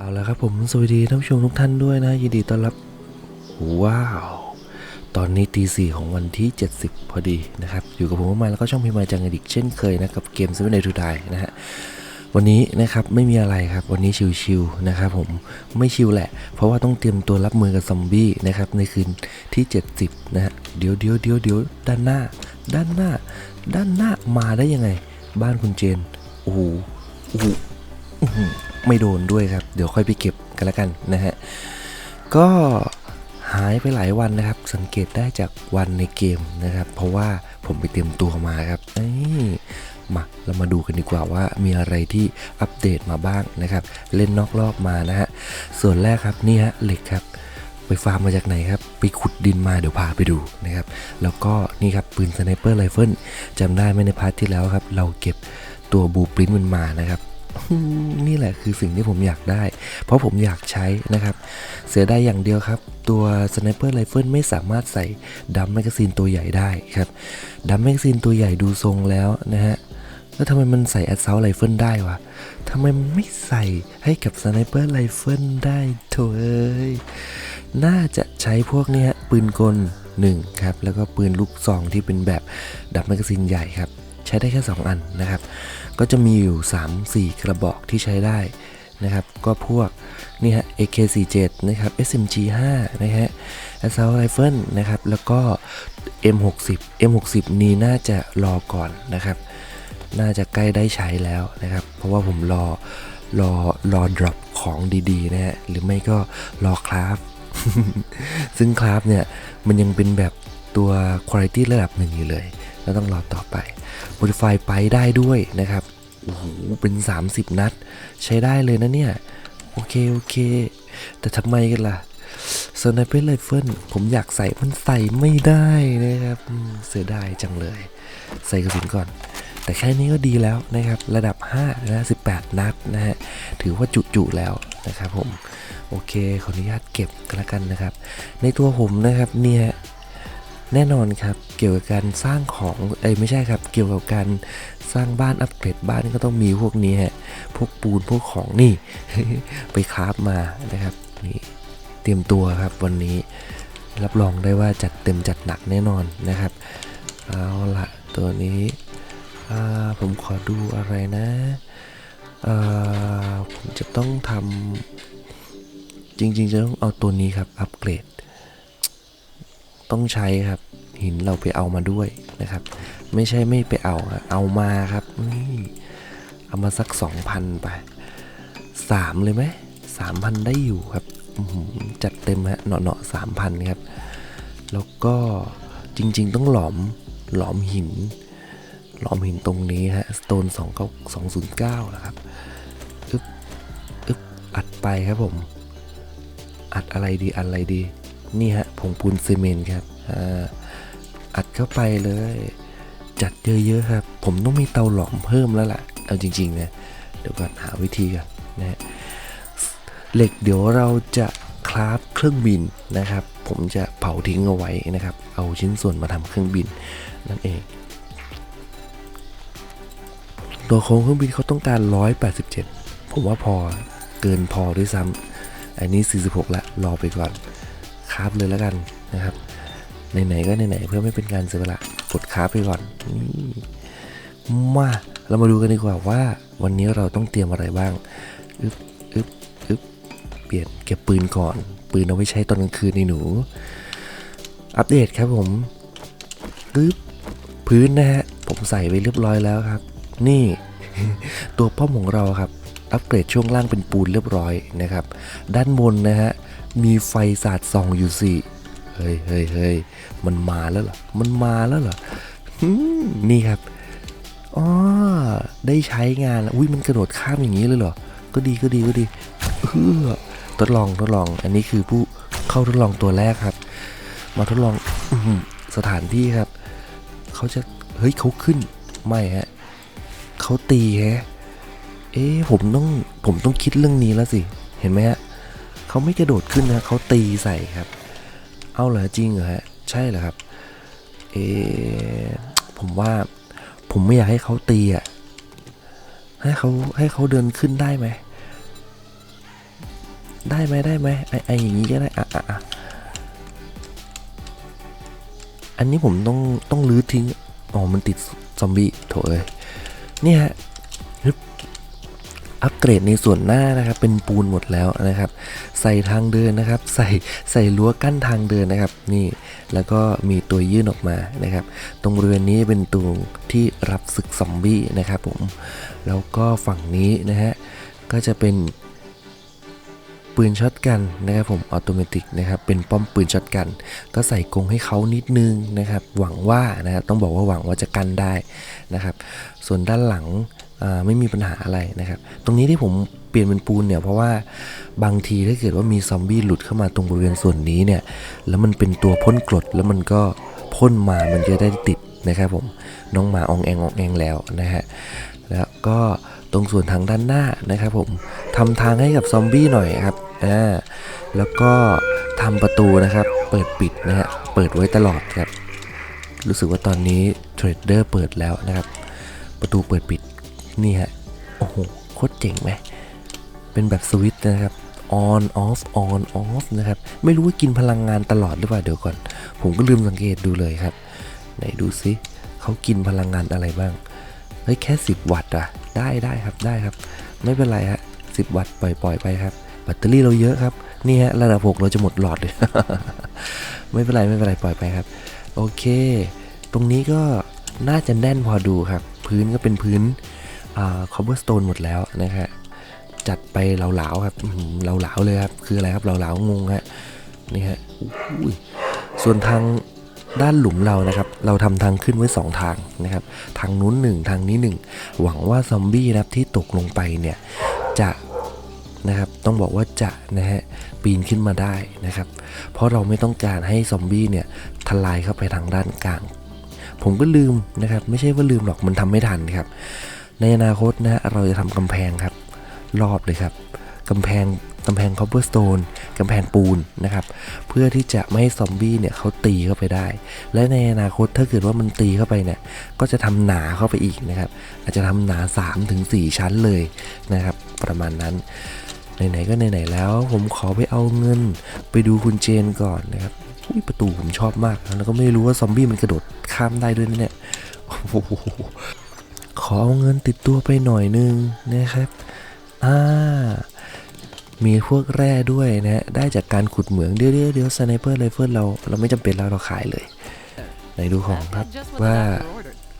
เอาละครับผมสวัสดีท่านผู้ชมทุกท่านด้วยนะ ยินดีต้อนรับ ว้าว ตอนนี้ตีสี่ของวันที่ 70 พอดีนะครับ อยู่กับผมมาแล้วก็ช่องพิมพ์จังอดิกเช่นเคยนะกับเกม Seven Day to Die นะฮะวันนี้นะครับไม่มีอะไรครับวันนี้ชิวๆนะครับผมไม่ชิวแหละ เพราะว่าต้องเตรียมตัวรับมือกับซอมบี้นะครับในคืนที่ 70 นะฮะเดี๋ยวเดี๋ยวเดี๋ยวเดี๋ยวด้านหน้า ด้านหน้า ด้านหน้ามาได้ยังไง บ้านคุณเจนโอ้โหโอ้โห ไม่โดนด้วยครับ เดี๋ยวค่อยไปเก็บกันล้วกันนะฮะ ก็หายไปหลายวันนะครับ สังเกตได้จากวันในเกมนะครับ เพราะว่าผมไปเตรียมตัวมาครับนี่มาเรามาดูกันดีกว่าว่ามีอะไรที่อัปเดตมาบ้างนะครับ เล่นนอกรอบมานะฮะ ส่วนแรกครับนี่ฮะเหล็กครับ ไปฟาร์มมาจากไหนครับ ไปขุดดินมาเดี๋ยวพาไปดูนะครับ แล้วก็นี่ครับปืนสไนเปอร์ไรเฟิลจำได้ไหมในพาร์ทที่แล้วครับ เราเก็บตัวบูปริ้นมันมานะครับ นี่แหละคือสิ่งที่ผมอยากได้ เพราะผมอยากใช้นะครับ เสียดายอย่างเดียวครับ ตัวสไนเปอร์ไรเฟิลไม่สามารถใส่ดัมแมกกาซีนตัวใหญ่ได้ครับดัมแมกกาซีนตัวใหญ่ดูทรงแล้วนะฮะแล้วทำไมมันใส่แอดเซลไรเฟิลได้วะทำไมมันไม่ใส่ให้กับสไนเปอร์ไรเฟิลได้โถเอ้ยน่าจะใช้พวกเนี้ยปืนกล1ครับแล้วก็ปืนลูกซองที่เป็นแบบดับแมกกาซีนใหญ่ครับ ใช้ได้แค่ 2 อันนะครับ ก็จะมีอยู่ 3-4 กระบอกที่ใช้ได้นะครับ ก็พวกนี่ฮะ AK47 นะครับ SMG5 นะฮะ Assault Rifle นะครับ แล้วก็ M60 M60 นี้น่าจะรอก่อนนะครับ น่าจะใกล้ได้ใช้แล้วนะครับ เพราะว่าผมรอรอรอ drop ของดีๆนะฮะ หรือไม่ก็รอคราฟซึ่งคราฟเนี่ย มันยังเป็นแบบตัว quality ระดับหนึ่งอยู่เลย แล้วต้องรอต่อไป modify ไปได้ด้วยนะครับ โอ้โห เป็น 30 นัด ใช้ได้เลยนะเนี่ย โอเค โอเค แต่ทำไมกันล่ะ Sniper Rifle ผมอยากใส่มันใส่ไม่ได้นะครับเสียดายจังเลย ใส่กระสุนก่อน แต่แค่นี้ก็ดีแล้วนะครับ ระดับ5นะ18 นัดนะฮะถือว่าจุๆแล้วนะครับผม โอเค ขออนุญาตเก็บกันละกันนะครับ ในตัวผมนะครับเนี่ย แน่นอนครับ เกี่ยวกับการสร้างของเอ้ยไม่ใช่ครับ เกี่ยวกับการสร้างบ้านอัปเกรดบ้านก็ต้องมีพวกนี้ฮะพวกปูนพวกของนี่ ไปคราฟมานะครับนี่เตรียมตัวครับวันนี้รับรองได้ว่าจัดเต็มจัดหนักแน่นอนนะครับเอาละตัวนี้ผมขอดูอะไรนะผมจะต้องทำจริงๆจะต้องเอาตัวนี้ครับอัปเกรด ต้องใช้ครับ หินเราไปเอามาด้วยนะครับ ไม่ใช่ไม่ไปเอาเอามาครับนี่เอามาสัก 2,000 ไปสามเลยไหมสามพันได้อยู่ครับจัดเต็มฮะเนาะเนาะสามพันครับ แล้วก็จริงๆต้องหลอมหลอมหิน หลอมหินตรงนี้ฮะสโตน2 9 209นย์เก้านะครับอึ๊บอึ๊บอัดไปครับผม อัดอะไรดีอัดอะไรดี นี่ฮะ ผงปูนซีเมนต์ครับอัดเข้าไปเลย จัดเยอะๆครับ ผมต้องมีเตาหลอมเพิ่มแล้วล่ะ เอาจริงๆนะเดี๋ยวก่อนหาวิธีก่อนนะเหล็กเดี๋ยวเราจะคราฟเครื่องบินนะครับ ผมจะเผาทิ้งเอาไว้นะครับ เอาชิ้นส่วนมาทำเครื่องบินนั่นเองตัวโครงเครื่องบินเขาต้องการ 187 ผมว่าพอเกินพอด้วยซ้ำอันนี้ 46 ละ รอไปก่อน คราฟเลยแล้วกันนะครับไหนๆก็ไหนๆเพื่อไม่เป็นการเสียเวลากดคราฟไปก่อนนี่มาเรามาดูกันดีกว่าว่าวันนี้เราต้องเตรียมอะไรบ้างอึ๊บอึ๊บอึ๊บเปลี่ยนเก็บปืนก่อน ปืนเอาไว้ใช้ตอนกลางคืนในหนู อัปเดตครับผมอึ๊บพื้นนะฮะผมใส่ไว้เรียบร้อยแล้วครับ นี่ ตัวป้อมของเราครับ อัปเกรดช่วงล่างเป็นปูนเรียบร้อยนะครับ ด้านบนนะฮะ มีไฟสาดส่องอยู่สี่เฮ้ยเฮ้ยเฮ้ยมันมาแล้วเหรอ มันมาแล้วเหรอนี่ครับอ๋อได้ใช้งานแล้วอุ้ยมันกระโดดข้ามอย่างนี้เลยเหรอ ก็ดีก็ดีก็ดีเออทดลองทดลอง อันนี้คือผู้เข้าทดลองตัวแรกครับ มาทดลองอสถานที่ครับ เขาจะ เฮ้ยเขาขึ้น ไม่ฮะเขาตีฮะ เอ๊ะผมต้อง ผมต้องคิดเรื่องนี้แล้วสิ เห็นไหมฮะ เขาไม่กระโดดขึ้นนะเขาตีใส่ครับ เอาเหรอจริงเหรอฮะใช่เหรอครับเอผมว่าผมไม่อยากให้เขาตีอะให้เขาให้เขาเดินขึ้นได้ไหมได้ไหมได้ไหมไอไออย่างนี้ก็ได้อะอะอะอันนี้ผมต้องต้องรื้อทิ้งอ๋อมันติดซอมบี้โถเอ้ยเนี่ยฮะ อัปเกรดในส่วนหน้านะครับเป็นปูนหมดแล้วนะครับ ใส่ทางเดินนะครับ ใส่ใส่รั้วกั้นทางเดินนะครับ นี่แล้วก็มีตัวยื่นออกมานะครับ ตรงบริเวณนี้เป็นตรงที่รับศึกซอมบี้นะครับผมแล้วก็ฝั่งนี้นะฮะก็จะเป็นปืนช็อตกันนะครับผมออโตเมติกนะครับเป็นป้อมปืนช็อตกัน ก็ใส่กรงให้เขานิดนึงนะครับ หวังว่านะครับต้องบอกว่าหวังว่าจะกันได้นะครับ ส่วนด้านหลัง ไม่มีปัญหาอะไรนะครับ ตรงนี้ที่ผมเปลี่ยนเป็นปูนเนี่ยเพราะว่าบางทีถ้าเกิดว่ามีซอมบี้หลุดเข้ามาตรงบริเวณส่วนนี้เนี่ยแล้วมันเป็นตัวพ่นกรดแล้วมันก็พ่นมามันจะได้ติดนะครับผมน้องหมาองแองอองแองแล้วนะฮะแล้วก็ตรงส่วนทางด้านหน้านะครับผมทำทางให้กับซอมบี้หน่อยครับอ่าแล้วก็ทำประตูนะครับ เปิดปิดนะฮะเปิดไว้ตลอดครับ รู้สึกว่าตอนนี้เทรดเดอร์เปิดแล้วนะครับ ประตูเปิดปิด นี่ฮะ โอ้โห โคตรเจ๋งไหม เป็นแบบสวิตช์นะครับ on off on off นะครับ ไม่รู้ว่ากินพลังงานตลอดหรือเปล่าเดี๋ยวก่อน ผมก็ลืมสังเกตดูเลยครับ ไหนดูซิเขากินพลังงานอะไรบ้าง เฮ้ย แค่ 10 วัตต์อะได้ได้ครับได้ครับ ไม่เป็นไรฮะ10 วัตต์ปล่อยปล่อยไปครับ แบตเตอรี่เราเยอะครับ นี่ฮะระดับ 6 เราจะหมดหลอดเลย ไม่เป็นไรไม่เป็นไรปล่อยไปครับ โอเค ตรงนี้ก็น่าจะแน่นพอดูครับ พื้นก็เป็นพื้น คอเบอร์สโตนหมดแล้วนะฮะจัดไปเหลาๆครับเหลาๆเลยครับคืออะไรครับเหลาๆงงฮะนี่ฮะส่วนทางด้านหลุมเรานะครับ เราทำทางขึ้นไว้ 2 ทางนะครับ ทางนู้นหนึ่งทางนี้หนึ่งหวังว่าซอมบี้นะครับที่ตกลงไปเนี่ยจะนะครับต้องบอกว่าจะนะฮะปีนขึ้นมาได้นะครับ เพราะเราไม่ต้องการให้ซอมบี้เนี่ยทลายเข้าไปทางด้านกลาง ผมก็ลืมนะครับ ไม่ใช่ว่าลืมหรอกมันทำไม่ทันครับ ในอนาคตนะเราจะทำกำแพงครับ รอบเลยครับกำแพงกำแพง cobblestone กำแพงปูนนะครับ เพื่อที่จะไม่ให้ซอมบี้เนี่ยเขาตีเข้าไปได้ และในอนาคตถ้าเกิดว่ามันตีเข้าไปเนี่ย ก็จะทำหนาเข้าไปอีกนะครับ อาจจะทำหนา3-4ชั้นเลยนะครับ ประมาณนั้น ไหนๆก็ไหนๆแล้ว ผมขอไปเอาเงิน ไปดูคุณเจนก่อนนะครับอุ้ยประตูผมชอบมาก แล้วก็ไม่รู้ว่าซอมบี้มันกระโดดข้ามได้ด้วยนะเนี่ย โอ้โห ขอเอาเงินติดตัวไปหน่อยนึงนะครับอ่ามีพวกแร่ด้วยนะฮะได้จากการขุดเหมืองเดี๋ยวเดี๋ยวเดี๋ยวสไนเปอร์ไรเฟิลเราเราไม่จำเป็นแล้วเราขายเลยไหนดูของครับว่า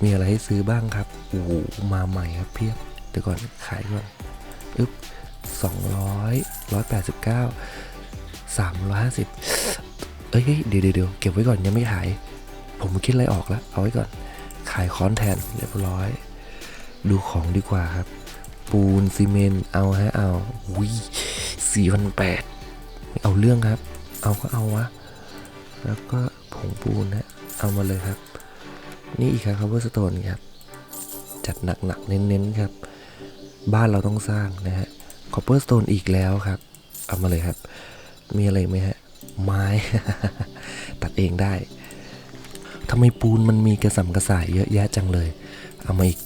มีอะไรให้ซื้อบ้างครับโอ้โหมาใหม่ครับเพียบเดี๋ยวก่อนขายก่อนอึ๊บสองร้อยร้อยแปดสิบเก้าสามร้อยห้าสิบเอ้ยเฮ้ยเดี๋ยวเดี๋ยวเดี๋ยวเก็บไว้ก่อนยังไม่ขาย ผมคิดอะไรออกแล้ว เอาไว้ก่อน ขายค้อนแทนเรียบร้อย ดูของดีกว่าครับ ปูนซีเมนต์เอาฮะเอาวิสี่พันแปดเอาเรื่องครับ เอาก็เอาวะ แล้วก็ผงปูนนะเอามาเลยครับ นี่อีกครับ cover stone ครับ จัดหนักๆเน้นๆครับ บ้านเราต้องสร้างนะฮะ copper stone อีกแล้วครับ เอามาเลยครับ มีอะไรไหมฮะ ไม้ ตัดเองได้ทำไมปูนมันมีกระสัมกระส่ายเยอะแยะจังเลย เอามาอีก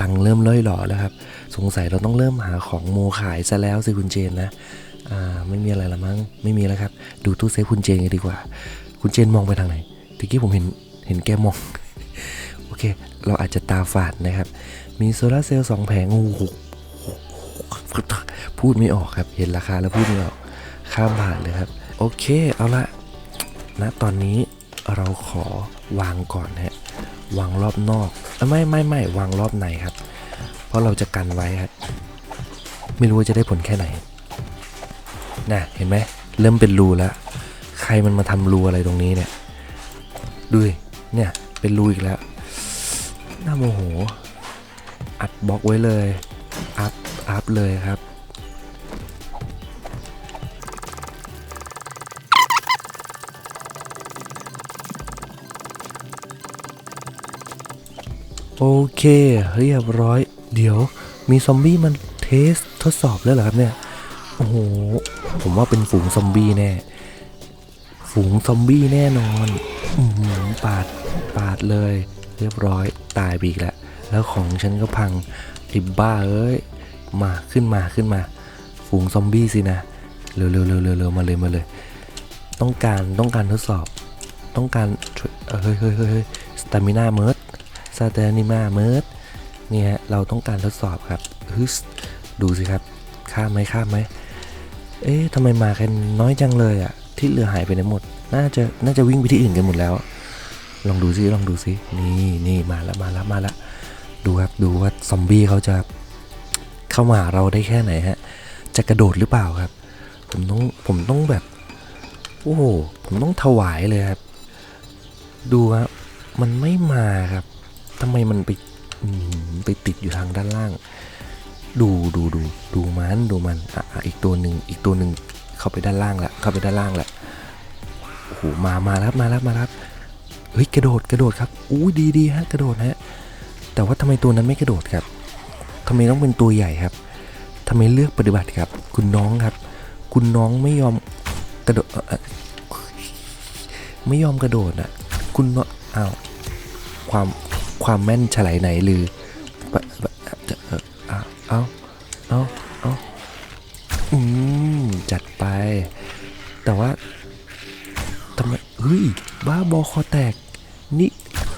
ตังเริ่มล่อยหล่อแล้วครับ สงสัยเราต้องเริ่มหาของโมขายซะแล้วสิคุณเจนนะอ่าไม่มีอะไรละมั้งไม่มีแล้วครับ ดูตู้เซฟคุณเจนกันดีกว่า คุณเจนมองไปทางไหนตะกี้ผมเห็นเห็นแกมองโอเค เราอาจจะตาฝาดนะครับ มีโซลาร์เซลล์สองแผงโอ้โหพูดไม่ออกครับ เห็นราคาแล้วพูดไม่ออกข้ามผ่านเลยครับ โอเคเอาละณตอนนี้เราขอวางก่อนฮะ วางรอบนอกไม่ไม่ไม่วางรอบในครับ เพราะเราจะกันไว้ครับไม่รู้ว่าจะได้ผลแค่ไหนน่ะเห็นไหมเริ่มเป็นรูแล้ว ใครมันมาทำรูอะไรตรงนี้เนี่ยดูดิเนี่ยเป็นรูอีกแล้วน่าโมโห อัดบล็อกไว้เลย อัพอัพเลยครับ โอเค เรียบร้อย เดี๋ยวมีซอมบี้มันเทสทดสอบแล้วเหรอครับเนี่ย โอ้โห ผมว่าเป็นฝูงซอมบี้แน่ ฝูงซอมบี้แน่นอนอือหือปาด ปาดเลย เรียบร้อย ตายไปอีกแล้ว แล้วของฉันก็พังไอ้บ้าเอ้ย มาขึ้นมาขึ้นมา ฝูงซอมบี้สินะ เร็วเร็วเร็วเร็วเร็วมาเลยมาเลย ต้องการต้องการทดสอบ ต้องการ เฮ้ยเฮ้ยเฮ้ยเฮ้ยสตามิน่าเมิร์ด สตามิน่าเมิร์ดเนี่ยเราต้องการทดสอบครับฮึสดูสิครับข้ามไหมข้ามไหมเอ๊ะทำไมมากันน้อยจังเลยอะที่เหลือหายไปไหนหมด น่าจะน่าจะวิ่งไปที่อื่นกันหมดแล้ว ลองดูซิลองดูซินี่นี่มาแล้วมาแล้วมาแล้วดูครับดูว่าซอมบี้เขาจะเข้ามาหาเราได้แค่ไหนฮะจะกระโดดหรือเปล่าครับ ผมต้องผมต้องแบบโอ้โหผมต้องถวายเลยครับ ดูครับมันไม่มาครับ ทำไมมันไปไปติดอยู่ทางด้านล่าง ดูดูดูดูมันดูมันอะอะอีกตัวหนึ่งอีกตัวหนึ่งเข้าไปด้านล่างละเข้าไปด้านล่างละโอ้โหมามาแล้วมาแล้วมาแล้วเฮ้ยกระโดดกระโดดครับอู้ดีดีฮะกระโดดฮะแต่ว่าทำไมตัวนั้นไม่กระโดดครับทำไมต้องเป็นตัวใหญ่ครับทำไมเลือกปฏิบัติครับ คุณน้องครับ คุณน้องไม่ยอมกระโดดไม่ยอมกระโดดอะ คุณน้องอ้าวความ ความแม่นฉลายไหนหรือเอ่ออ้าเอาเอาเอาอืมจัดไป แต่ว่าทำไมเฮ้ยบ้าบอคอแตก นี่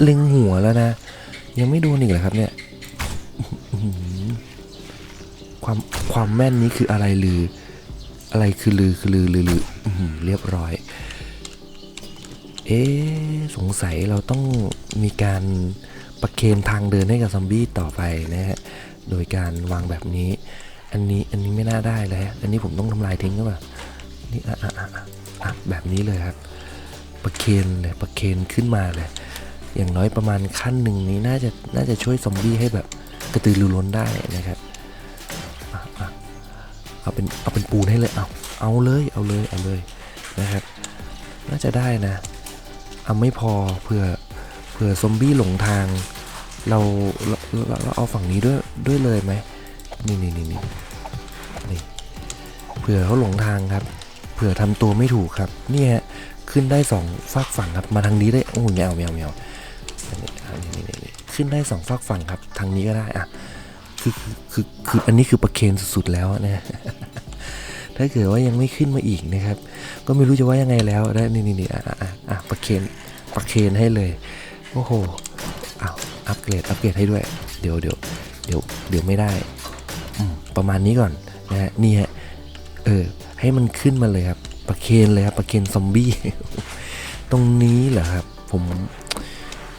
เล็งหัวแล้วนะ ยังไม่โดนอีกเหรอครับเนี่ยความความแม่นนี้คืออะไรลือ อะไรคือลือคือลือลือลืออื้อเรียบร้อย เอ๊สงสัยเราต้องมีการ ประเคนทางเดินให้กับซอมบี้ต่อไปนะฮะ โดยการวางแบบนี้ อันนี้อันนี้ไม่น่าได้เลยอันนี้ผมต้องทำลายทิ้งหรือเปล่านี่อะอะอะอะแบบนี้เลยครับ ประเคนเลยประเคนขึ้นมาเลย อย่างน้อยประมาณขั้นหนึ่งนี้น่าจะน่าจะช่วยซอมบี้ให้แบบกระตือรือร้นได้นะครับเอาเป็นเอาเป็นปูนให้เลยเอาเอาเลยเอาเลยเอาเลยนะครับ น่าจะได้นะเอาไม่พอเผื่อเผื่อซอมบี้หลงทาง เราเราเราเอาฝั่งนี้ด้วยด้วยเลยไหมนี่นี่นี่นี่นี่เผื่อเขาหลงทางครับ เผื่อทำตัวไม่ถูกครับ เนี่ยขึ้นได้สองฝากฝั่งครับมาทางนี้ได้โอ้ยแมวแมวแมวนนี้อันนี้นี่นี่ขึ้นได้สองฝากฝั่งครับ ทางนี้ก็ได้อะคือคือคือคืออันนี้คือประเคนสุดๆแล้วนะถ้าเกิดว่ายังไม่ขึ้นมาอีกนะครับ ก็ไม่รู้จะว่ายังไงแล้วนะนี่นี่นี่อะอะอะประเคนประเคนให้เลย โอ้โหอ้าวอัปเกรดอัปเกรดให้ด้วย เดี๋ยวเดี๋ยวเดี๋ยวเดี๋ยวไม่ได้ ประมาณนี้ก่อนนะฮะนี่ฮะ เออ ให้มันขึ้นมาเลยครับ ประเคนเลยครับ ประเคนซอมบี้ ตรงนี้เหรอครับ ผม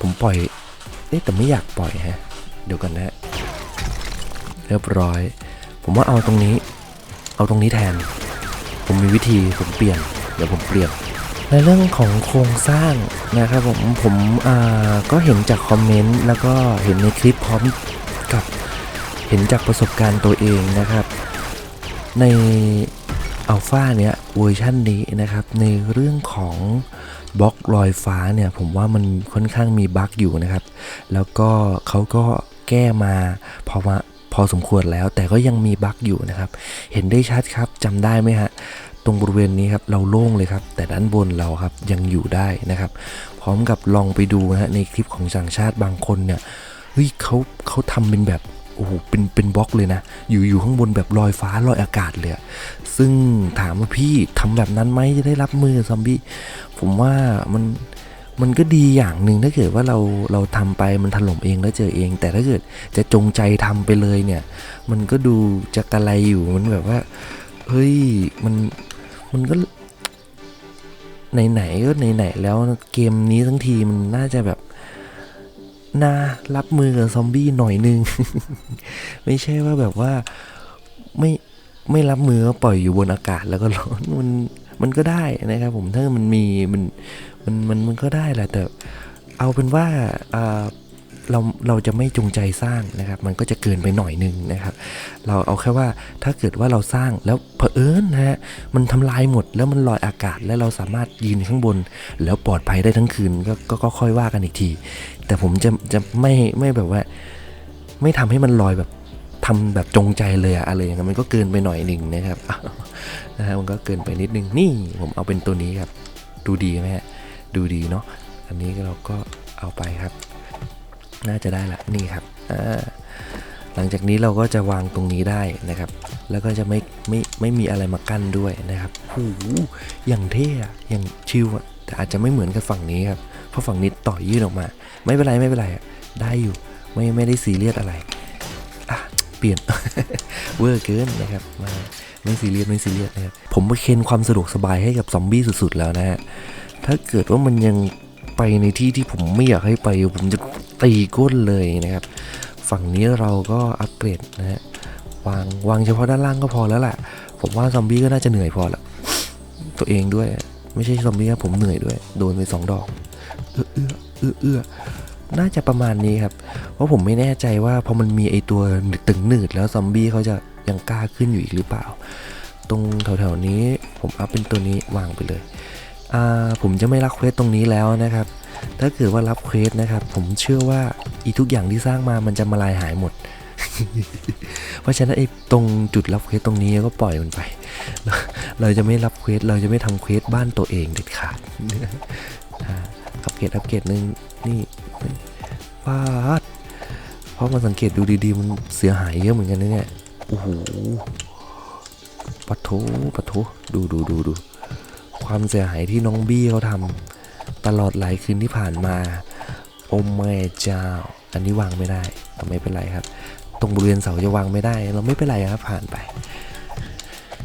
ผมปล่อย เอ๊ะแต่ไม่อยากปล่อยฮะ เดี๋ยวก่อนนะฮะเรียบร้อย ผมว่าเอาตรงนี้ เอาตรงนี้แทน ผมมีวิธี ผมเปลี่ยน เดี๋ยวผมเปลี่ยน ในเรื่องของโครงสร้างนะครับผมผมอ่าก็เห็นจากคอมเมนต์แล้วก็เห็นในคลิปพร้อมกับเห็นจากประสบการณ์ตัวเองนะครับ ในอัลฟาเนี้ยเวอร์ชันนี้นะครับ ในเรื่องของบล็อกลอยฟ้าเนี่ยผมว่ามันค่อนข้างมีบั๊กอยู่นะครับ แล้วก็เขาก็แก้มาพอมาพอสมควรแล้วแต่ก็ยังมีบั๊กอยู่นะครับ เห็นได้ชัดครับจำได้ไหมฮะ รงบริเวณนี้ครับเราโล่งเลยครับ แต่ด้านบนเราครับยังอยู่ได้นะครับ พร้อมกับลองไปดูนะฮะในคลิปของต่างชาติบางคนเนี่ยเฮ้ยเขาเขาทำเป็นแบบโอ้โหเป็นเป็นบล็อกเลยนะ อยู่อยู่ข้างบนแบบลอยฟ้าลอยอากาศเลยอะซึ่งถามว่าพี่ทำแบบนั้นไหมจะได้รับมือซอมบี้ผมว่ามันมันก็ดีอย่างหนึ่งถ้าเกิดว่าเราเราทำไปมันถล่มเองแล้วเจอเอง แต่ถ้าเกิดจะจงใจทำไปเลยเนี่ย มันก็ดูจะกระไรอยู่มันแบบว่าเฮ้ยมัน มันก็ ไหนๆก็ไหนๆแล้วเกมนี้ทั้งทีมันน่าจะแบบน่ารับมือกับซอมบี้หน่อยนึง ไม่ใช่ว่าแบบว่าไม่ไม่รับมือก็ปล่อยอยู่บนอากาศแล้วก็ร้อนมันมันก็ได้นะครับผมถ้ามันมีมันมันมันมันก็ได้แหละแต่เอาเป็นว่าอ่า เราเราจะไม่จงใจสร้างนะครับ มันก็จะเกินไปหน่อยนึงนะครับ เราเอาแค่ว่าถ้าเกิดว่าเราสร้างแล้วเผอิญนะฮะมันทำลายหมดแล้วมันลอยอากาศแล้วเราสามารถยืนข้างบน แล้วปลอดภัยได้ทั้งคืนก็ก็ก็ค่อยว่ากันอีกที แต่ผมจะจะไม่ไม่แบบว่า ไม่ทำให้มันลอยแบบทำแบบจงใจเลยอะอะไรอย่างเงี้ยมันก็เกินไปหน่อยหนึ่งนะครับนะฮะมันก็เกินไปนิดนึงนี่ผมเอาเป็นตัวนี้ครับ ดูดีไหมฮะดูดีเนาะอันนี้เราก็เอาไปครับ น่าจะได้ละนี่ครับอ่าลังจากนี้เราก็จะวางตรงนี้ได้นะครับ แล้วก็จะไม่ไม่ไม่มีอะไรมากั้นด้วยนะครับหูอย่างเท่อย่างชิวอะแต่อาจจะไม่เหมือนกับฝั่งนี้ครับเพราะฝั่งนี้ต่อยื่นออกมา ไม่เป็นไรไม่เป็นไรได้อยู่ไม่ไม่ได้ซีเรียสอะไรอะเปลี่ยนเวอร์เกินนะครับมาไม่ซีเรียสไม่ซีเรียสนะครับผมไปเคนความสะดวกสบายให้กับซอมบี้สุดๆแล้วนะฮะถ้าเกิดว่ามันยัง ไปในที่ที่ผมไม่อยากให้ไป ผมจะตีก้นเลยนะครับ ฝั่งนี้เราก็อัปเกรดนะฮะวางวางเฉพาะด้านล่างก็พอแล้วแหละผมว่าซอมบี้ก็น่าจะเหนื่อยพอละตัวเองด้วย ไม่ใช่ซอมบี้ผมเหนื่อยด้วย โดนไปสองดอก เอื้อเอื้อเอื้อเออน่าจะประมาณนี้ครับ เพราะผมไม่แน่ใจว่าพอมันมีไอตัวตึงหนืดแล้วซอมบี้เขาจะยังกล้าขึ้นอยู่อีกหรือเปล่า ตรงแถวๆนี้ผมอัพเป็นตัวนี้วางไปเลย ผมจะไม่รับเควสตรงนี้แล้วนะครับ ถ้าเกิดว่ารับเควสนะครับ ผมเชื่อว่าอีทุกอย่างที่สร้างมามันจะมาลายหายหมด เพราะฉะนั้นไอ้ตรงจุดรับเควสตรงนี้ก็ปล่อยมันไป เราจะไม่รับเควสเราจะไม่ทำเควสบ้านตัวเองเด็ดขาดอัปเกรดอัปเกรดหนึ่งนี่ปาดเพราะมันสังเกตดูดีๆ มันเสียหายเยอะเหมือนกันนะเนี่ยโอ้โหปะโถปะโถดูดูดูดู ความเสียหายที่น้องบี้เขาทำตลอดหลายคืนที่ผ่านมาโอ้แม่เจ้า อันนี้วางไม่ได้แต่ไม่เป็นไรครับ ตรงบริเวณเสาจะวางไม่ได้ เราไม่เป็นไรครับผ่านไป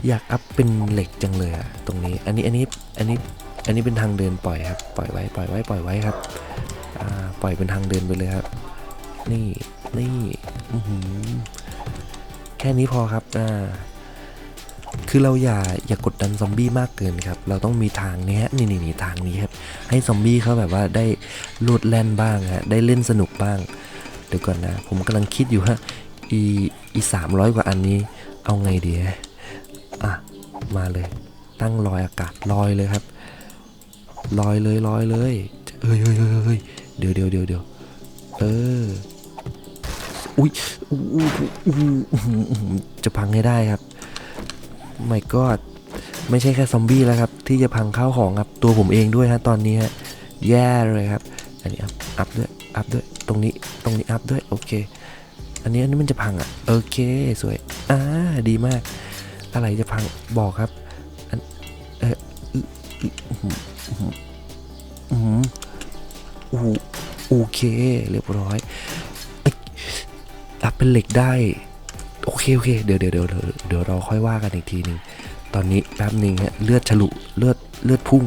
อยากอัพเป็นเหล็กจังเลยอะตรงนี้ อันนี้อันนี้อันนี้อันนี้เป็นทางเดินปล่อยครับ ปล่อยไว้ปล่อยไว้ปล่อยไว้ครับปล่อยเป็นทางเดินไปเลยครับ นี่นี่แค่นี้พอครับอ่า คือเราอย่าอย่ากดดันซอมบี้มากเกินครับ เราต้องมีทางนี้ฮะนี่นี่นี่ทางนี้ครับ ให้ซอมบี้เขาแบบว่าได้โลดแล่นบ้างฮะ ได้เล่นสนุกบ้าง เดี๋ยวก่อนนะ ผมกำลังคิดอยู่ฮะ อีอีสามร้อยกว่าอันนี้ เอาไงดีฮะอะ มาเลย ตั้งลอยอากาศลอยเลยครับ ลอยเลยลอยเลยเฮ้ยเฮ้ยเฮ้ยเฮ้ยเดี๋ยวเดี๋ยวเดี๋ยวเดี๋ยวเอออุ้ยอู้จะพังให้ได้ครับ ไม่ก็ไม่ใช่แค่ซอมบี้แล้วครับ ที่จะพังข้าวของครับ ตัวผมเองด้วยฮะตอนนี้ฮะแย่เลยครับ อันนี้อัพอัพด้วยอัพด้วยตรงนี้ตรงนี้อัพด้วยโอเค อันนี้อันนี้มันจะพังอะโอเคสวยอ่าดีมาก อะไรจะพังบอกครับอันเอออืออืออืออืออืออือโอเค เรียบร้อยเอ้ยอัพเป็นเหล็กได้ โอเคโอเคเดี๋ยวเดี๋ยวเดี๋ยวเดี๋ยวเดี๋ยวเราค่อยว่ากันอีกทีหนึ่งตอนนี้แป๊บหนึ่งฮะเลือดฉลุเลือดเลือดพุ่ง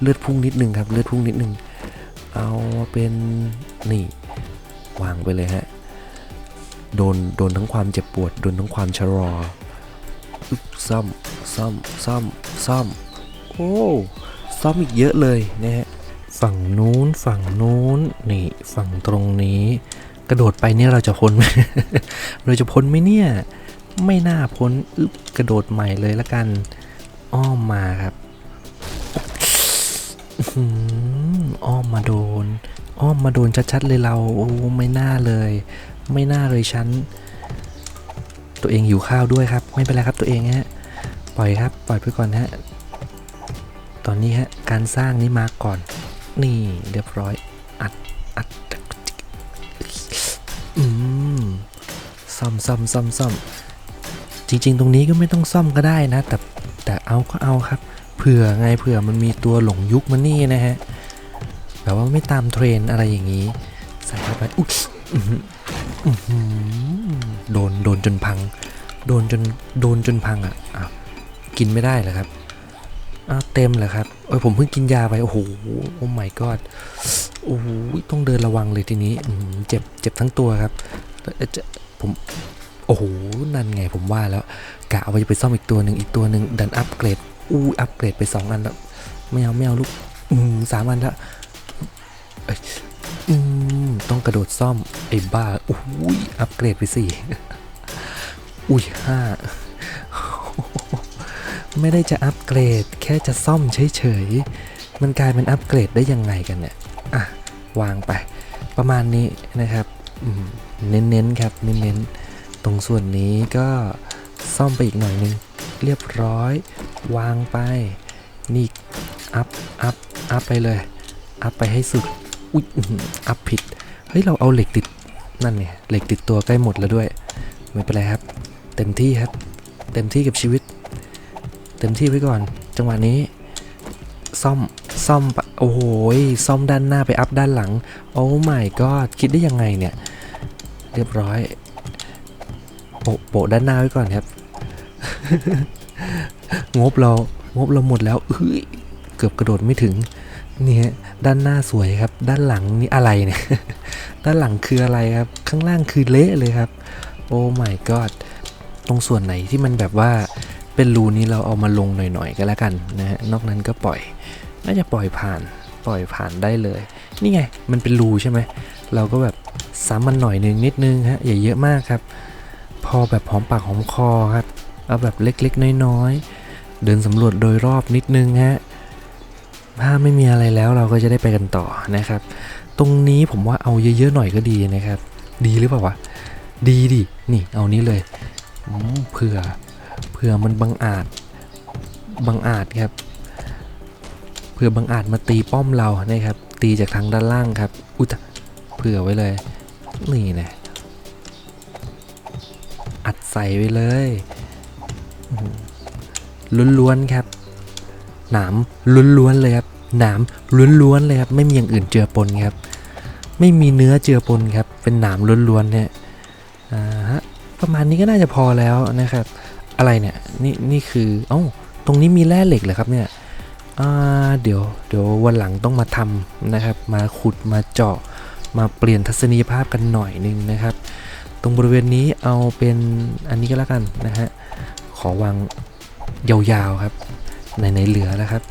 เลือดพุ่งนิดนึงครับเลือดพุ่งนิดนึงเอาเป็นนี่วางไปเลยฮะโดนโดนทั้งความเจ็บปวดโดนทั้งความชะลออึ๊บซ่อมซ่อมซ่อมซ่อมโอ้ซ่อมอีกเยอะเลยนะฮะฝั่งนู้นฝั่งนู้นนี่ฝั่งตรงนี้ กระโดดไปเนี่ยเราจะพ้นไหมเราจะพ้นไหมเนี่ย ไม่น่าพ้นอึบกระโดดใหม่เลยละกัน อ้อมมาครับอ้อมมาโดน อ้อมมาโดนชัดๆเลยเรา โอ้ไม่น่าเลย ไม่น่าเลยฉัน ตัวเองหิวข้าวด้วยครับ ไม่เป็นไรครับตัวเองฮะ ปล่อยครับ ปล่อยไปก่อนฮะ ตอนนี้ฮะ การสร้างนี้มาก่อน นี่เรียบร้อย อัด ซ่อมซ่อมซ่อมซ่อมจริง ๆ ตรงนี้ก็ไม่ต้องซ่อมก็ได้นะ แต่แต่เอาก็เอาครับ เผื่อไงเผื่อมันมีตัวหลงยุคมานี่นะฮะแบบว่าไม่ตามเทรนอะไรอย่างนี้ ใส่เข้าไปอุ๊ยโดนโดนจนพัง โดนจนโดนจนพังอะอ้าวกินไม่ได้เหรอครับอ้าวเต็มเหรอครับเอ้ยผมเพิ่งกินยาไปโอ้โหโอ้ my god โอ้โหต้องเดินระวังเลยทีนี้เจ็บเจ็บทั้งตัวครับจะ ผมโอ้โห นั่นไงผมว่าแล้วกะเอาไปซ่อมอีกตัวหนึ่งอีกตัวหนึ่งดันอัปเกรดอู้อัปเกรดไปสองอันแล้วไม่เอาไม่เอาลูกอืมสามอันล้วอืมต้องกระโดดซ่อมไอ้บ้าอุ้ยอัปเกรดไปสี่อุ้ยห้าไม่ได้จะอัปเกรดแค่จะซ่อมเฉยๆมันกลายเป็นอัปเกรดได้ยังไงกันเนี่ยอะวางไปประมาณนี้นะครับ อืม เน้นๆครับเน้นๆตรงส่วนนี้ก็ซ่อมไปอีกหน่อยนึงเรียบร้อยวางไป นี่อัพอัพอัพไปเลย อัพไปให้สุดอุ๊ยอัพผิด เฮ้ย เราเอาเหล็กติด นั่นเนี่ยเหล็กติดตัวใกล้หมดแล้วด้วย ไม่เป็นไรครับ เต็มที่ครับ เต็มที่กับชีวิต เต็มที่ไว้ก่อน จังหวะนี้ ซ่อมซ่อมปะโอ้โหซ่อมด้านหน้าไปอัพด้านหลัง โอ้ my god คิดได้ยังไงเนี่ย เรียบร้อยโปะโปะด้านหน้าไว้ก่อนครับ งบเรางบเราหมดแล้วเฮ้ยเกือบกระโดดไม่ถึงนี่ฮะด้านหน้าสวยครับ ด้านหลังนี่อะไรเนี่ย ด้านหลังคืออะไรครับ ข้างล่างคือเละเลยครับ โอ้ my god ตรงส่วนไหนที่มันแบบว่าเป็นรูนี้เราเอามาลงหน่อยๆก็แล้วกันนะฮะ นอกนั้นก็ปล่อย น่าจะปล่อยผ่าน ปล่อยผ่านได้เลย นี่ไง มันเป็นรูใช่ไหม เราก็แบบซ้ำมันหน่อยนึงนิดนึงฮะอย่าเยอะมากครับ พอแบบหอมปากหอมคอครับเอาแบบเล็กๆ น้อยๆ เดินสำรวจโดยรอบนิดนึงฮะถ้าไม่มีอะไรแล้วเราก็จะได้ไปกันต่อนะครับ ตรงนี้ผมว่าเอาเยอะๆหน่อยก็ดีนะครับ ดีหรือเปล่าวะดีดินี่เอานี้เลยเผื่อเผื่อมันบังอาจบังอาจครับเผื่อบังอาจมาตีป้อมเรานะครับ ตีจากทางด้านล่างครับ อุยต ผื่อไว้เลย นี่นะอัดใส่ไว้เลยล้วนๆครับ หนามล้วนๆเลยครับ หนามล้วนๆเลยครับ ไม่มีอย่างอื่นเจือปนครับ ไม่มีเนื้อเจือปนครับ เป็นหนามล้วนๆเนี่ยอ่าฮะ ประมาณนี้ก็น่าจะพอแล้วนะครับ อะไรเนี่ย นี่นี่คือเอ้าตรงนี้มีแร่เหล็กเหรอครับเนี่ย อ่า เดี๋ยว เดี๋ยววันหลังต้องมาทำนะครับ มาขุด มาเจาะ มาเปลี่ยนทัศนียภาพกันหน่อยนึงนะครับ ตรงบริเวณนี้เอาเป็นอันนี้ก็แล้วกันนะฮะขอวางยาวๆครับไหนๆเหลือแล้วครับ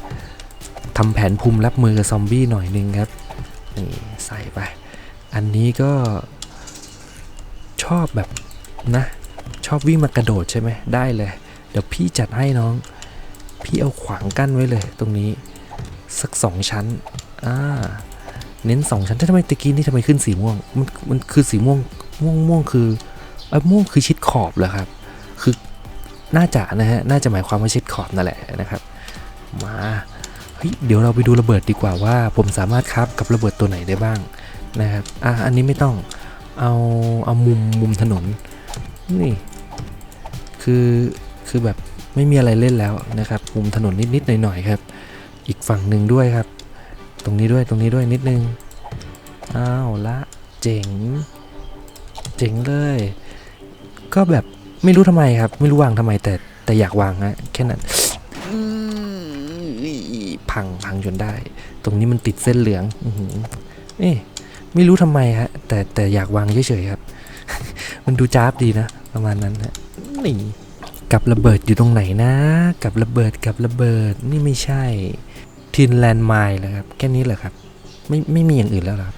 ทำแผนภูมิรับมือกับซอมบี้หน่อยนึงครับนี่ใส่ไป อันนี้ก็ชอบแบบนะ ชอบวิ่งมากระโดดใช่ไหมได้เลย เดี๋ยวพี่จัดให้น้อง พี่เอาขวางกั้นไว้เลยตรงนี้ สักสองชั้น อ่า เน้นสองชั้นถ้าทำไมตะกี้นี่ทำไมขึ้นสีม่วง มันมันคือสีม่วงม่วงม่วงคือเอ้ยม่วงคือชิดขอบเหรอครับ คือน่าจะนะฮะน่าจะหมายความว่าชิดขอบนั่นแหละนะครับ มาเฮ้ยเดี๋ยวเราไปดูระเบิดดีกว่าว่า ผมสามารถครับกับระเบิดตัวไหนได้บ้างนะครับอะอันนี้ไม่ต้องเอาเอามุมมุมถนนนี่คือคือแบบไม่มีอะไรเล่นแล้วนะครับมุมถนนนิดๆหน่อยๆครับ อีกฝั่งหนึ่งด้วยครับ ตรงนี้ด้วยตรงนี้ด้วยนิดนึง อ้าวละเจ๋ง เจ๋งเลย ก็แบบไม่รู้ทำไมครับ ไม่รู้วางทำไมแต่แต่อยากวางฮะแค่นั้นพังพังจนได้ ตรงนี้มันติดเส้นเหลืองอืเอ๊ไม่รู้ทำไมฮะ แต่แต่อยากวางเฉยๆครับ มันดูจ้าบดีนะ ประมาณนั้นฮะนี่กับระเบิดอยู่ตรงไหนนะ กับระเบิดกับระเบิดนี่ไม่ใช่ ทินแลนด์ไมล์เหรอครับ แค่นี้เหรอครับ ไม่ไม่มีอย่างอื่นแล้วครับ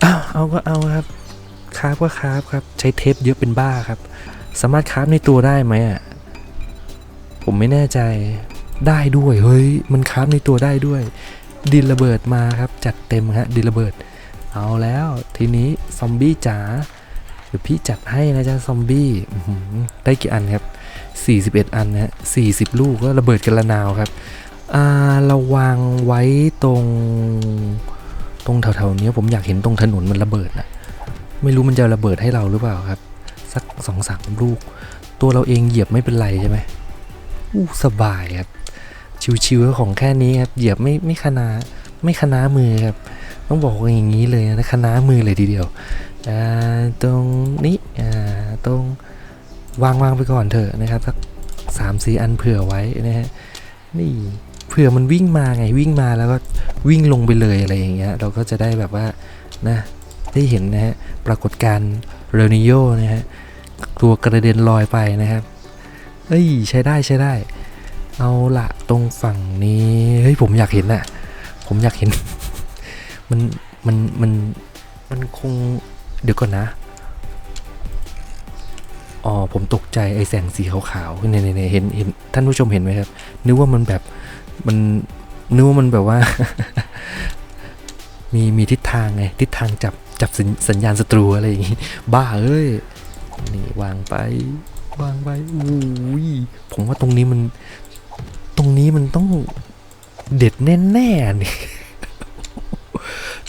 เอาเอาก็เอาครับคราฟก็คราฟครับ ใช้เทปเยอะเป็นบ้าครับ สามารถคราฟในตัวได้ไหมอะผมไม่แน่ใจได้ด้วยเฮ้ยมันคราฟในตัวได้ด้วย ดินระเบิดมาครับ จัดเต็มฮะดินระเบิด เอาแล้วทีนี้ซอมบี้จ๋าเดี๋ยวพี่จัดให้นะจ๊ะซอมบี้ได้กี่อันครับ 41 อันนะ40 ลูกก็ระเบิดกันละนาวครับเราวางไว้ตรงตรงแถวๆนี้ผมอยากเห็นตรงถนนมันระเบิดนะไม่รู้มันจะระเบิดให้เราหรือเปล่าครับ สักสองสามลูก ตัวเราเองเหยียบไม่เป็นไรใช่ไหมอู้สบายครับ ชิวๆของแค่นี้ครับ เหยียบไม่ไม่คณาไม่คณามือครับ ต้องบอกว่าอย่างนี้เลยนะคณามือเลยทีเดียวตรงนี้ตรง วางวางไปก่อนเถอะนะครับสักสามสี่อันเผื่อไว้นะฮะนี่เผื่อมันวิ่งมาไงวิ่งมาแล้วก็วิ่งลงไปเลยอะไรอย่างเงี้ยเราก็จะได้แบบว่านะได้เห็นนะฮะปรากฏการณ์เรนิโยนะฮะตัวกระเด็นลอยไปนะครับเอ้ยใช้ได้ใช้ได้ เอาละตรงฝั่งนี้เฮ้ยผมอยากเห็นน่ะผมอยากเห็น มันมันมันมันคงเดี๋ยวก่อนนะ อ๋อผมตกใจไอ้แสงสีขาวๆเนี่ยเนี่ยเห็นเห็นท่านผู้ชมเห็นไหมครับ นึกว่ามันแบบมันนึกว่ามันแบบว่า มีมีทิศทางไงทิศทางจับจับสัญสญญาณศัตรูอะไรอย่างงี้ บ้าเอ้ยนี่วางไปวางไปอุ้ยผมว่าตรงนี้มัน ตรงนี้มันต้องเด็ดแน่ๆนี่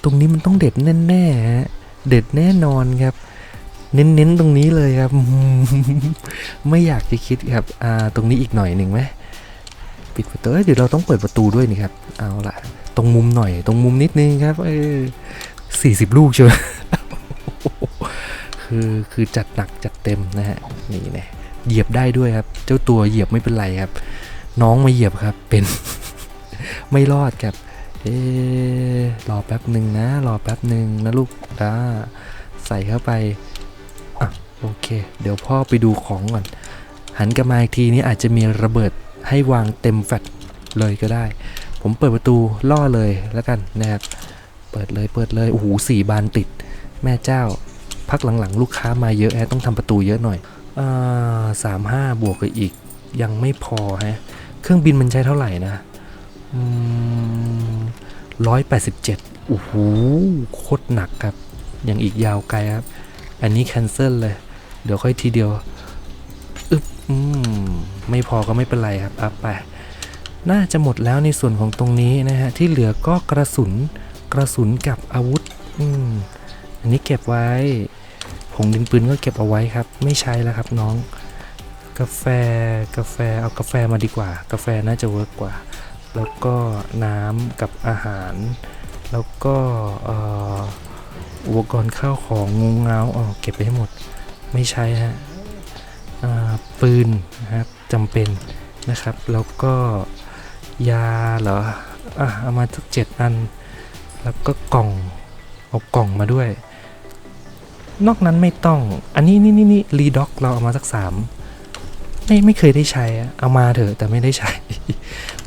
ตรงนี้มันต้องเด็ดแน่ๆเด็ดแน่นอนครับ เน้นๆตรงนี้เลยครับ ไม่อยากจะคิดครับ อ่า ตรงนี้อีกหน่อยหนึ่งไหมปิดประตูเอ้ยเดี๋ยวเราต้องเปิดประตูด้วยนี่ครับ เอาละตรงมุมหน่อย ตรงมุมนิดนึงครับ เออสี่สิบลูกใช่ไหมคือ คือจัดหนักจัดเต็มนะฮะ นี่แนะเหยียบได้ด้วยครับ เจ้าตัวเหยียบไม่เป็นไรครับ น้องมาเหยียบครับ เป็น ไม่รอดครับ เอ๊รอแป๊บหนึ่งนะ รอแป๊บหนึ่งนะลูกอ่าใส่เข้าไป อะโอเค เดี๋ยวพ่อไปดูของก่อน หันกลับมาอีกทีนี้อาจจะมีระเบิดให้วางเต็มแฟลตเลยก็ได้ ผมเปิดประตูล่อเลยแล้วกันนะครับ เปิดเลยเปิดเลยโอ้โหสี่บานติด แม่เจ้า พักหลังๆ ลูกค้ามาเยอะแฮะต้องทำประตูเยอะหน่อยอ่าสามห้าบวกกับอีก ยังไม่พอฮะเครื่องบินมันใช้เท่าไหร่นะอืมร้อยแปดสิบเจ็ดโอ้โหโคตรหนักครับ ยังอีกยาวไกลครับ อันนี้ cancel เลย เดี๋ยวค่อยทีเดียวอึบอืมไม่พอก็ไม่เป็นไรครับอัพไป น่าจะหมดแล้วในส่วนของตรงนี้นะฮะ ที่เหลือก็กระสุนกระสุนกับอาวุธ อืม อันนี้เก็บไว้ ผงดินปืนก็เก็บเอาไว้ครับ ไม่ใช้แล้วครับน้อง กาแฟกาแฟเอากาแฟมาดีกว่า กาแฟน่าจะเวิร์กกว่า แล้วก็น้ำกับอาหาร แล้วก็เอ่อ อุปกรณ์ข้าวของงูเงาอ๋อเก็บไปให้หมด ไม่ใช้ฮะปืนนะครับจำเป็นนะครับ แล้วก็ยาเหรออะเอามาสักเจ็ดอัน แล้วก็กล่องเอากล่องมาด้วย นอกนั้นไม่ต้อง อันนี้นี่นี่นี่รีด็อกเราเอามาสักสามไม่ไม่เคยได้ใช้อะเอามาเถอะแต่ไม่ได้ใช้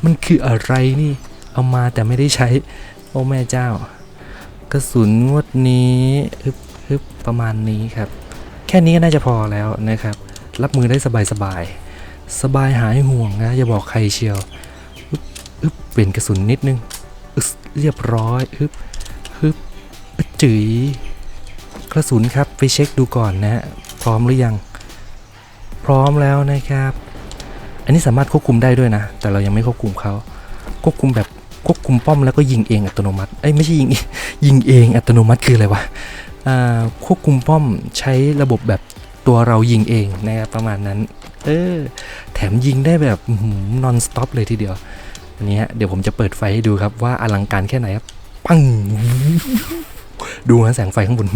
มันคืออะไรนี่ เอามาแต่ไม่ได้ใช้ โอ้แม่เจ้า กระสุนงวดนี้ฮึบฮึบประมาณนี้ครับ แค่นี้ก็น่าจะพอแล้วนะครับ รับมือได้สบายสบายสบายหายห่วงนะอย่าบอกใครเชียวฮึบฮึบเปลี่ยนกระสุนนิดนึงอึสเรียบร้อยฮึบฮึบจื๋ยกระสุนครับไปเช็คดูก่อนนะ พร้อมหรือยัง พร้อมแล้วนะครับ อันนี้สามารถควบคุมได้ด้วยนะ แต่เรายังไม่ควบคุมเขาควบคุมแบบ ควบคุมป้อมแล้วก็ยิงเองอัตโนมัติเอ้ยไม่ใช่ยิงยิงเองอัตโนมัติคืออะไรวะอ่าควบคุมป้อมใช้ระบบแบบตัวเรายิงเองนะครับประมาณนั้นเออแถมยิงได้แบบ non stop เลยทีเดียวอันนี้เดี๋ยวผมจะเปิดไฟให้ดูครับว่าอลังการแค่ไหนครับปังดูนะแสงไฟข้างบน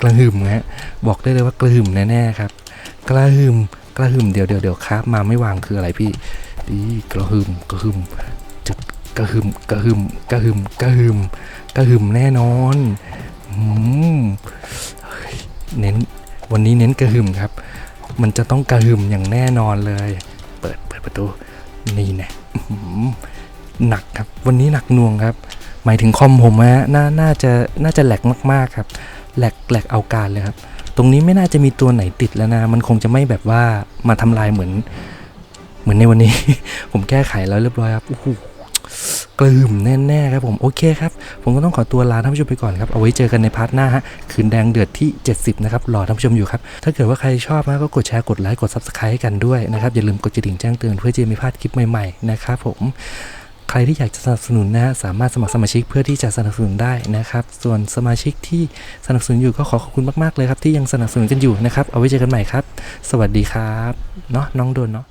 กระหึ่มฮะบอกได้เลยว่ากระหึ่มแน่ๆครับ กระหึ่มกระหึ่มเดี๋ยวเดี๋ยวเดี๋ยวครับ มาไม่วางคืออะไรพี่ดีกระหึ่มกระหึ่ม กระหึมกระหึมกระหึมกระหึมกระหึมแน่นอนอืมเน้นวันนี้เน้นกระหึมครับ มันจะต้องกระหึมอย่างแน่นอนเลย เปิดเปิดประตูนี่น่อื้อหือหนักครับ วันนี้หนักหน่วงครับ หมายถึงคอมผมฮะน่าน่าจะน่าจะแหลกมากๆครับแหลกแหลกเอาการเลยครับ ตรงนี้ไม่น่าจะมีตัวไหนติดแล้วนะ มันคงจะไม่แบบว่ามาทำลายเหมือน เหมือนในวันนี้ ผมแก้ไขแล้วเรียบร้อยครับโอ้โห กลืมแน่ๆครับผมโอเคครับ ผมก็ต้องขอตัวลาท่านผู้ชมไปก่อนครับ เอาไว้เจอกันในพาร์ทหน้าฮะคืนแดงเดือดที่ 70 นะครับรอท่านผู้ชมอยู่ครับ ถ้าเกิดว่าใครชอบนะก็กดแชร์กดไลค์กด subscribe ให้กันด้วยนะครับ อย่าลืมกดกระดิ่งแจ้งเตือนเพื่อจะไม่พลาดคลิปใหม่ๆนะครับผมใครที่อยากจะสนับสนุนนะฮะสามารถสมัครสมาชิกเพื่อที่จะสนับสนุนได้นะครับ ส่วนสมาชิกที่สนับสนุนอยู่ก็ขอขอบคุณมากๆเลยครับที่ยังสนับสนุนกันอยู่นะครับเอาไว้เจอกันใหม่ครับ สวัสดีครับเนาะน้องโดนเนาะ